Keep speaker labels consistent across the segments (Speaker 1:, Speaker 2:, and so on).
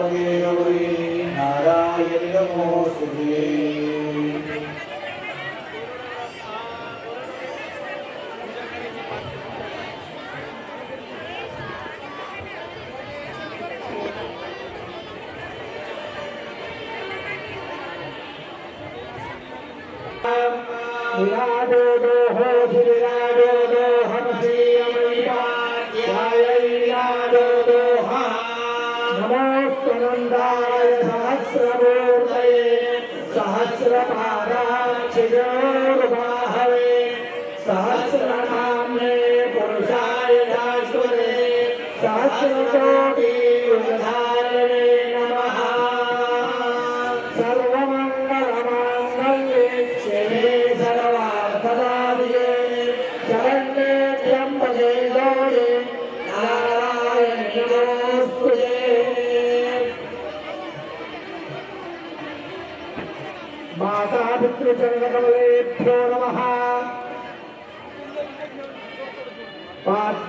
Speaker 1: Amen.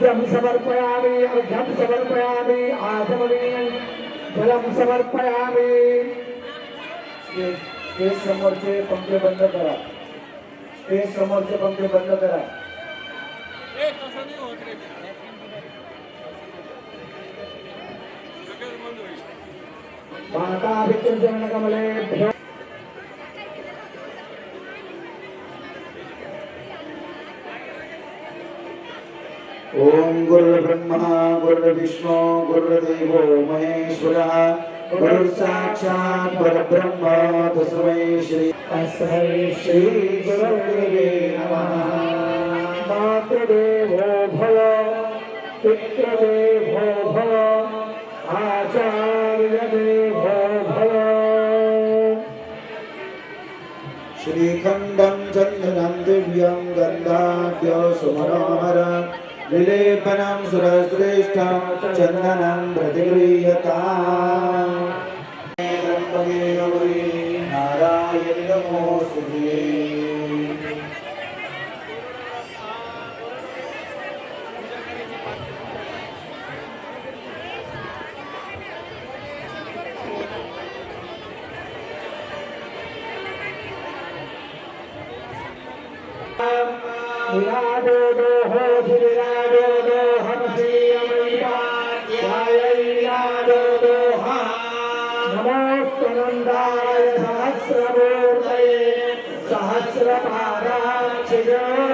Speaker 1: पाद्यं समर्पयामि अर्घ्यं समर्पयामि आचमनीयं जलं समर्पयामि
Speaker 2: स्टेज समोरचे पंखे बंद करा. स्टेज समोरचे पंखे बंद करा.
Speaker 3: ए तसं नाही होत
Speaker 2: गुरुर्ब्रह्मा गुरुर्विष्णु, गुरुर्देवो, महेश्वरः, गुरुर्साक्षात् परब्रह्म, तस्मै श्री
Speaker 1: तस्मै श्रीगुरवे नमः। मातृदेवो भव, पितृदेवो भव, आचार्यदेवो भव।
Speaker 2: श्रीखण्डं चन्दनं दिव्यं सुमनोहर। विलेपनं सुरश्रेष्ठं चन्दनं प्रतिगृह्यता त्र्यम्बके गौरी नारायणि नमोऽस्तुते
Speaker 1: विराजो दोहो chegando.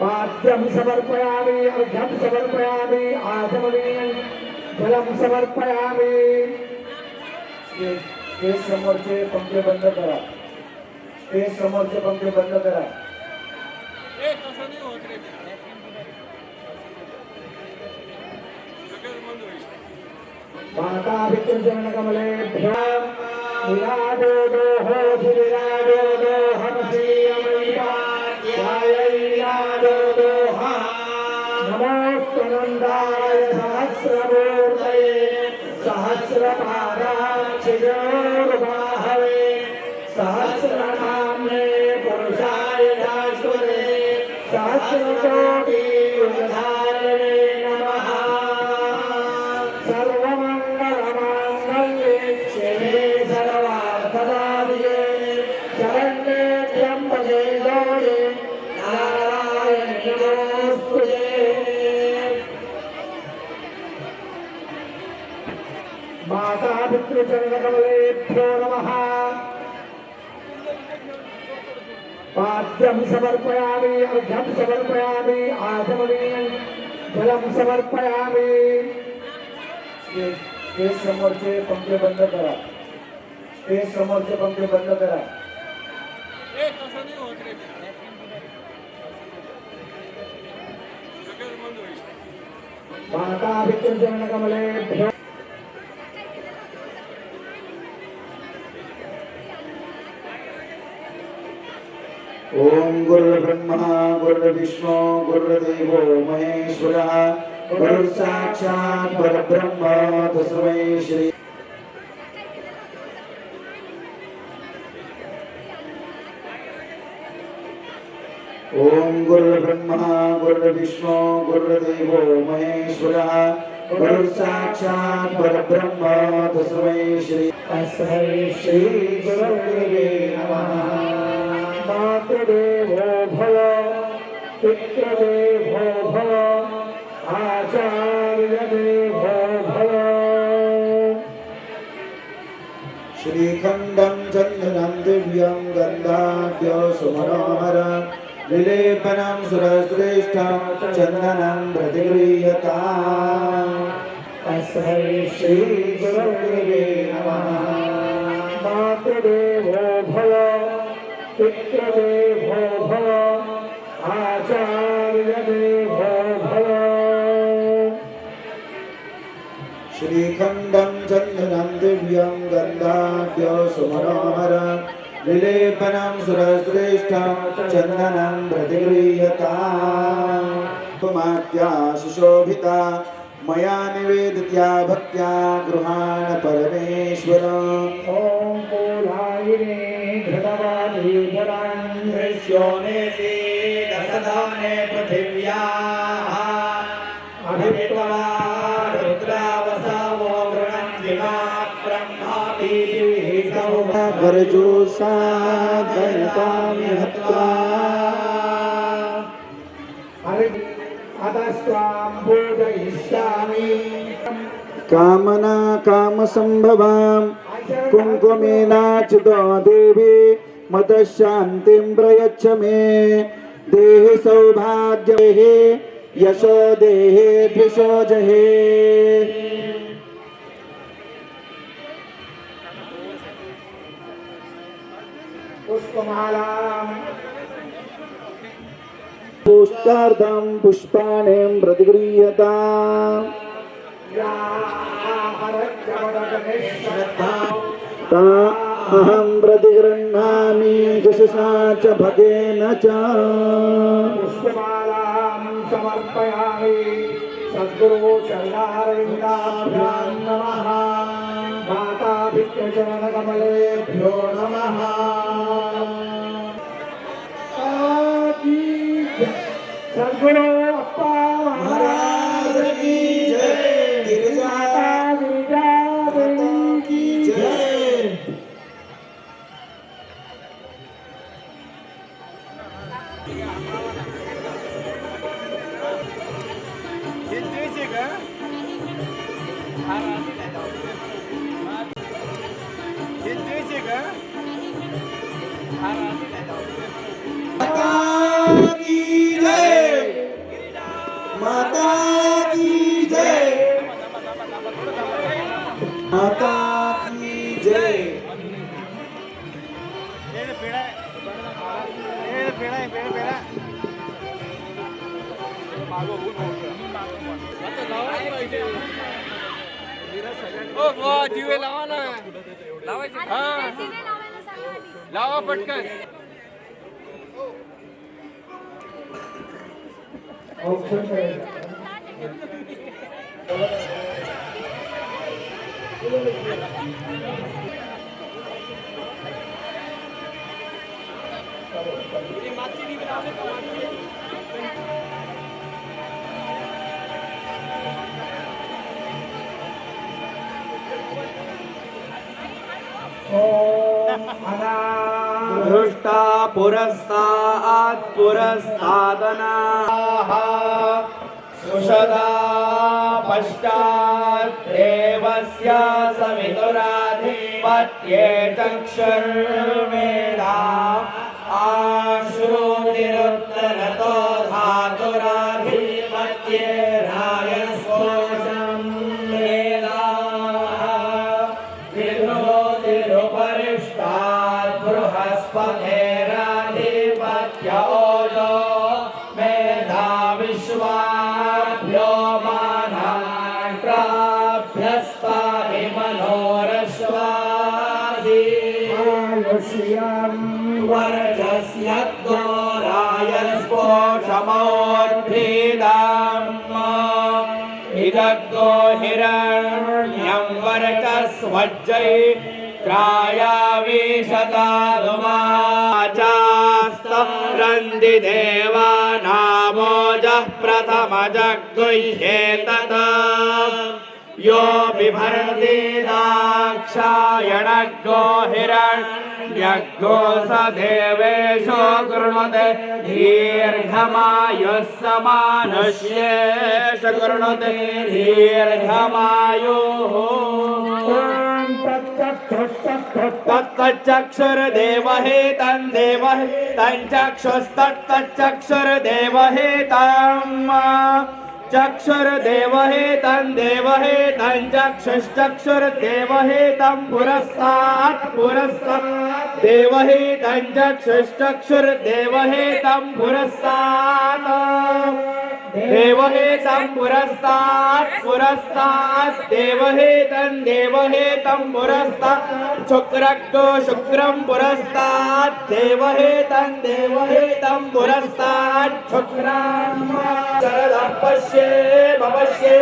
Speaker 1: पाद्यं समर्पयामि अर्घ्यं समर्पयामि आचमनीयं जलं समर्पयामि।
Speaker 2: समोरचे पंखे बंद करा। समोरचे पंखे बंद करा।
Speaker 3: ए तसं नाही होत रे सगळं बंद होईल.
Speaker 1: मातापितृचरणकमलेभ्यो विराजो दोहो विराजो पाद्यं समर्पयामि अर्घ्यं समर्पयामि आचमनीयं जलं समर्पयामि।
Speaker 2: स्टेज समोरचे पंखे बंद करा. स्टेज समोरचे पंखे बंद करा.
Speaker 3: ए तसं नाही होत रे
Speaker 2: ओम गुरुर्ब्रह्मा गुरुर्विष्णु गुरुर्देवो महेश्वरः गुरुर्साक्षात् परब्रह्म तस्मै श्री ओम गुरुर्ब्रह्मा गुरुर्विष्णु गुरुर्देवो महेश्वरः गुरुर्साक्षात् परब्रह्म तस्मै श्री
Speaker 1: तस्मै श्री गुरुर्वे नमः। मातृदेवो भव पितृदेवो भव आचार्यदेवो भव।
Speaker 2: श्रीखण्डं चन्दनं दिव्यं गन्धाढ्य सुमनोहर विलेपनं सुरश्रेष्ठं चन्दनं प्रतिगृह्यता।
Speaker 1: तस्मै श्रीगुरवे नमः। मातृदेवो भव। पितृदेवो भव आचार्यदेवो भव।
Speaker 2: श्रीखण्डं चन्दनं दिव्यं गन्धाढ्य सुमनोहर विलेपनं सुरश्रेष्ठं चन्दनं प्रतिगृह्यता। सुशोभिता मया निवेदित्या भक्त्या गृहाण परमेश्वर।
Speaker 1: ॐ पूलायिने
Speaker 2: गणकामि हत्वा कामना कामसम्भवाम् कुङ्कुमेनाचितो देवी मतशान्तिं प्रयच्छ मे देहि सौभाग्ये यशो देहे द्विषो जहे।
Speaker 1: पुष्पमालां
Speaker 2: पुष्टार्धं पुष्पाणिं प्रतिगृह्यता ता अहं प्रतिगृह्णामि यशसा च भगेन च।
Speaker 1: पुष्पमालां समर्पयामि। सद्गुरु चरणारविन्दाभ्यां नमः। नमः।
Speaker 2: Bueno.
Speaker 1: माता
Speaker 2: की जय।
Speaker 3: दिवे लावा ना. लावायचे? हा. लावा पटकन.
Speaker 1: औषध
Speaker 4: दृष्टा पुरस्तात् पुरस्तादनाः सुषदा पश्चात् देवस्य सवितुराधिपत्ये चक्षुर्मेधा आश्रुतिरुत्तरतो इदग्गो हिरण्यं वर्चस्वज्जै त्रायाविशतारुमाचास्तरन्ति देवानामोजः प्रथमजग्गुह्येतत् यो बिभर्ति दाक्षायणग्गो हिरण्यग्गो स देवेशो कृणुते दीर्घमायुः समानुष्येष कृणुते दीर्घमायुः।
Speaker 1: ॐ तत्तत्तत्तत्तत्
Speaker 4: तत्तच्चक्षुर्देवहे तन्देवहे देवहेतं चक्षुश्चक्षुर्देवहेतं पुरस्तात् पुरस्तात् देवहेतं चक्षुश्चक्षुर्देवहेतं पुरस्तात् देव हे तम पुरस्तात पुरस्तात देव हे तन देव हे तम पुरस्तात शुक्रक्क शुक्रम पुरस्तात देव हे तन देव हे तम पुरस्तात शुक्राम शरद पश्ये भवश्ये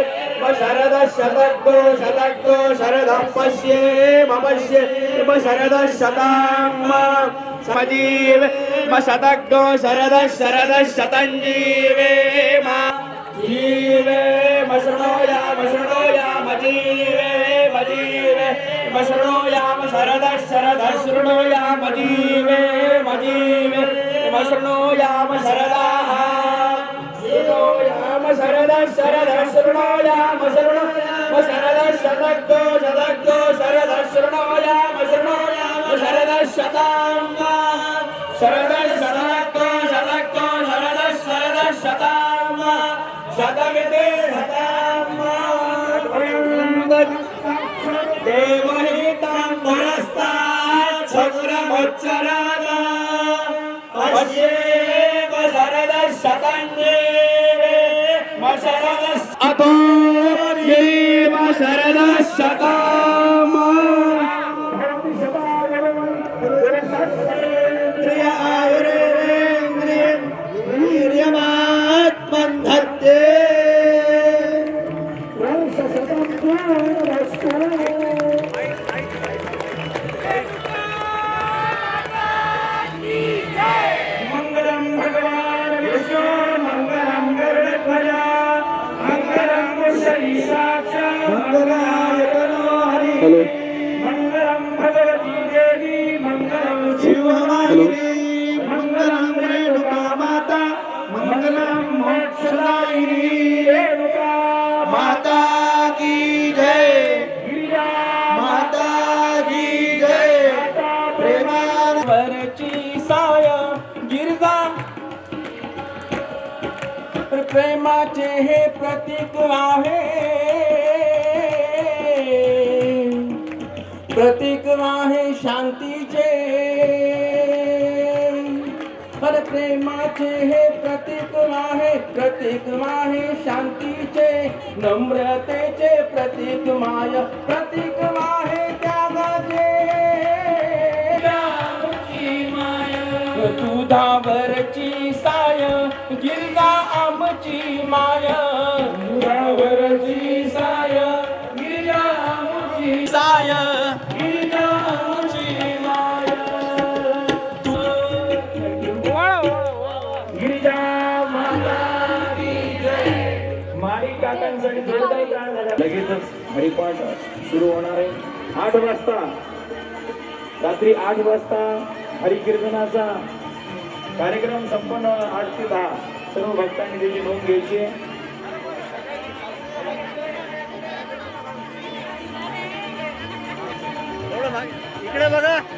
Speaker 4: शरद शतको शतक्को शरद पश्ये भवश्ये शरद జీవేమ శతగ్గో శరద శరద శతం జీవేమ జీవేమ శృణోయామ శృణోయామ జీవేమ జీవేమ శృణోయామ శరద శరద శృణోయామ జీవేమ జీవేమ శృణోయామ శరదా శృణోయామ శరద శరద శృణోయామ శృణోయామ శరద శతగ్గో శరద శృణోయామ शरदः शतां Lord. प्रेमाचे हे प्रतीक आहे प्रतीक आहे शांतीचे नम्रतेचे प्रतीक माय प्रतीक आहे त्यागाचे. दुधावरची साय गिरगा आमची माय. दुधावरची साय गिरगा आमची साय.
Speaker 1: हरिपाठ सुरू होणार आहे. आठ वाजता. रात्री आठ वाजता हरिकीर्तनाचा कार्यक्रम संपन्न आठ ते दहा. सर्व भक्तांनी त्याची नोंद घ्यायची. आहे
Speaker 5: बघा.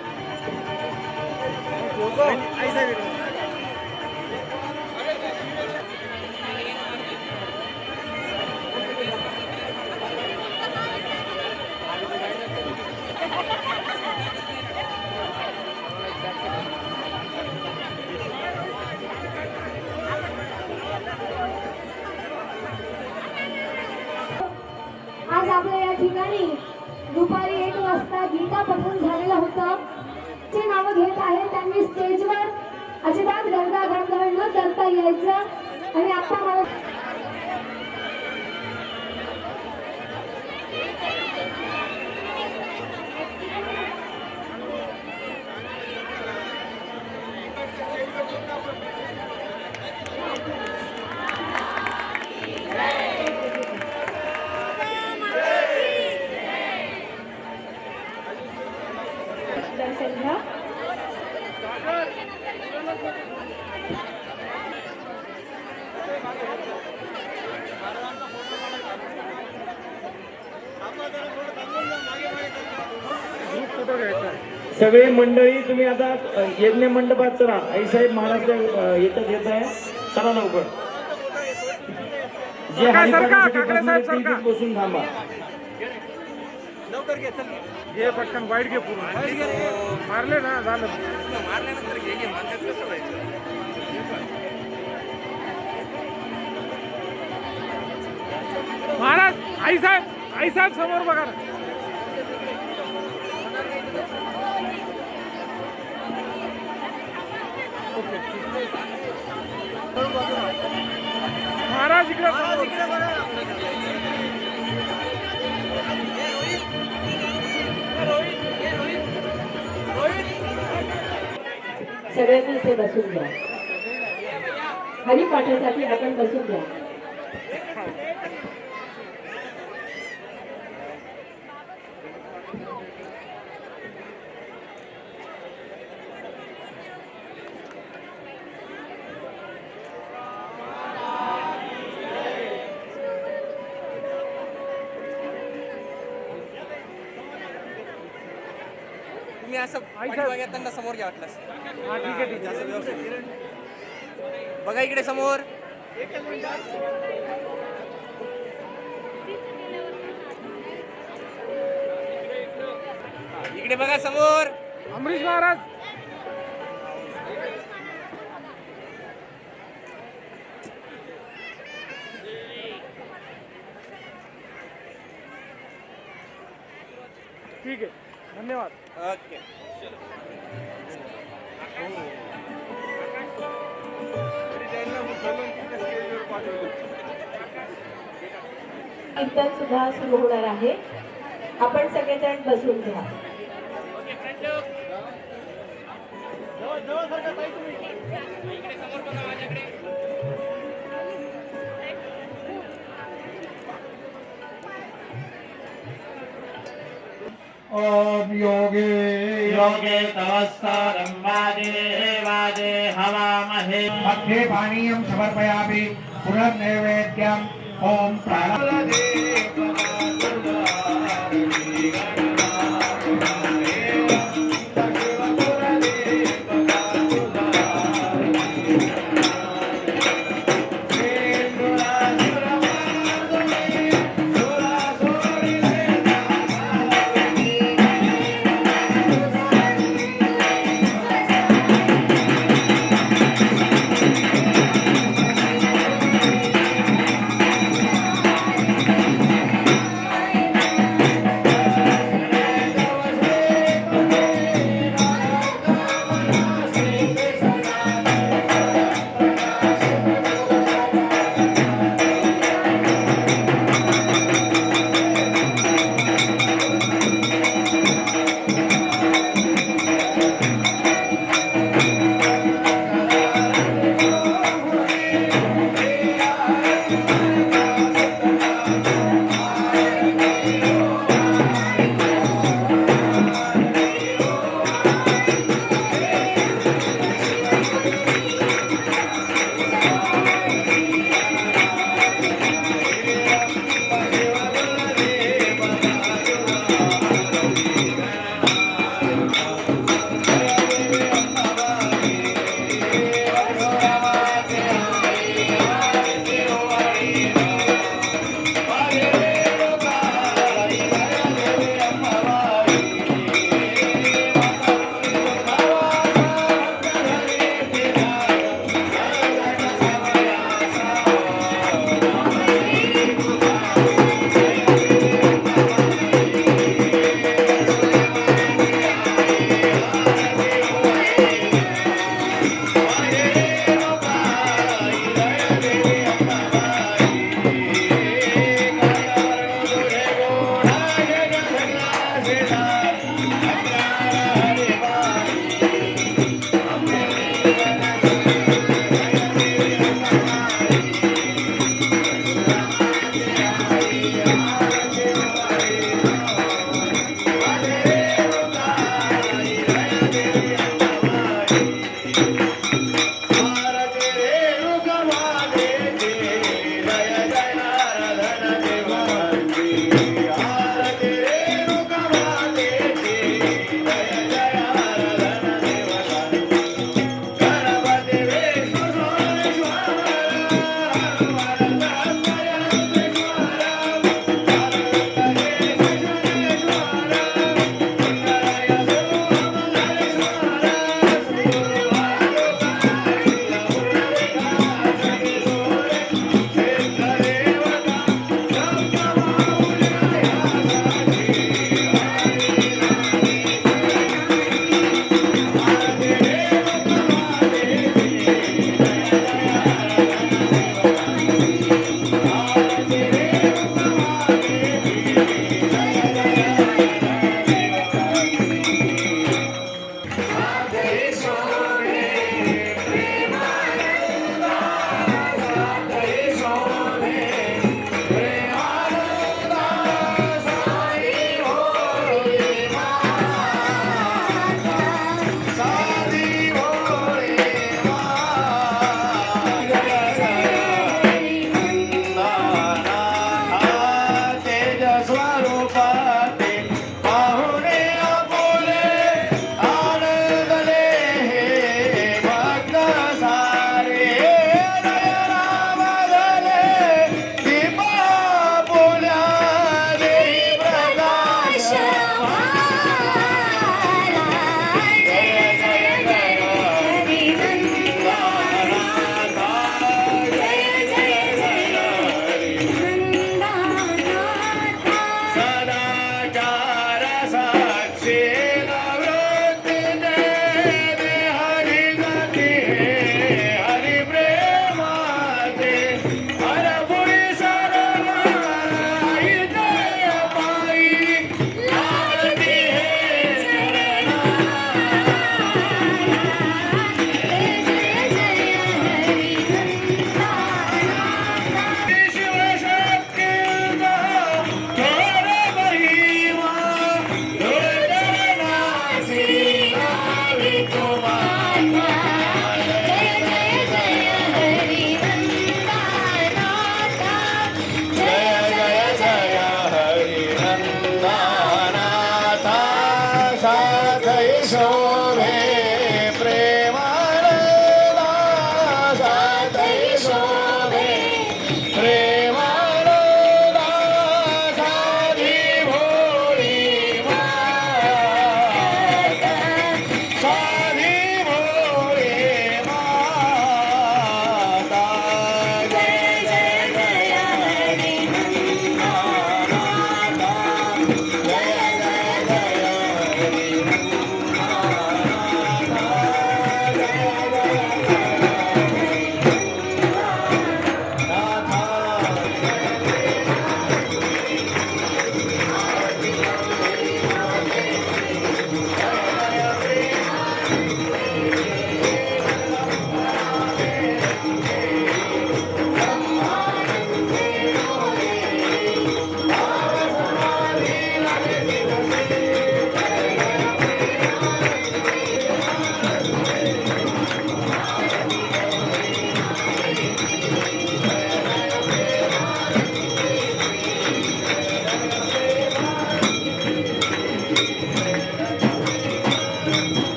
Speaker 6: सगळे मंडळी तुम्ही आता यज्ञ मंडपात चला. आई साहेब महाराज याच्यात येत आहे. चला लवकर. जे इथेच बसून थांबा.
Speaker 1: घे पटकन वाईट घे पूर्ण. मारले ना झालं.
Speaker 3: मारल्यानंतर घे घे. मारण्यात कसं व्हायचं?
Speaker 1: महाराज आई साहेब आई साहेब समोर बघा महाराज इकडे.
Speaker 5: सगळ्यांनी इथे बसून घ्या आपण बसून घ्या
Speaker 3: तुम्ही असं पाठीमागे येताना समोर घ्या वाटल्यास
Speaker 1: हा ठीक आहे ठीक आहे.
Speaker 3: असं व्यवस्थित. बघा इकडे समोर. इकडे बघा समोर.
Speaker 1: अमरीश महाराज.
Speaker 3: ओके.
Speaker 5: कीर्तन सुद्धा सुरू होणार आहे. आपण सगळेजण बसून घ्या.
Speaker 7: ॐ योगे।
Speaker 8: योगे तवस्तारं वाजे वाजे हवामहे।
Speaker 7: मध्ये पानीयं समर्पयामि पुनर्नैवेद्यम्। ॐ प्राण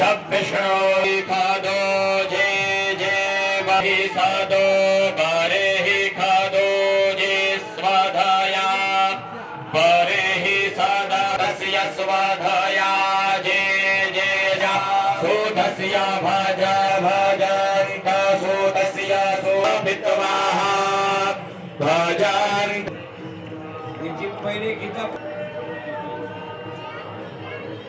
Speaker 9: खा खादो, जे जे, बहि सादो, बारे हि खादो, जे, स्वाधाया। बारे हि सादा तस्य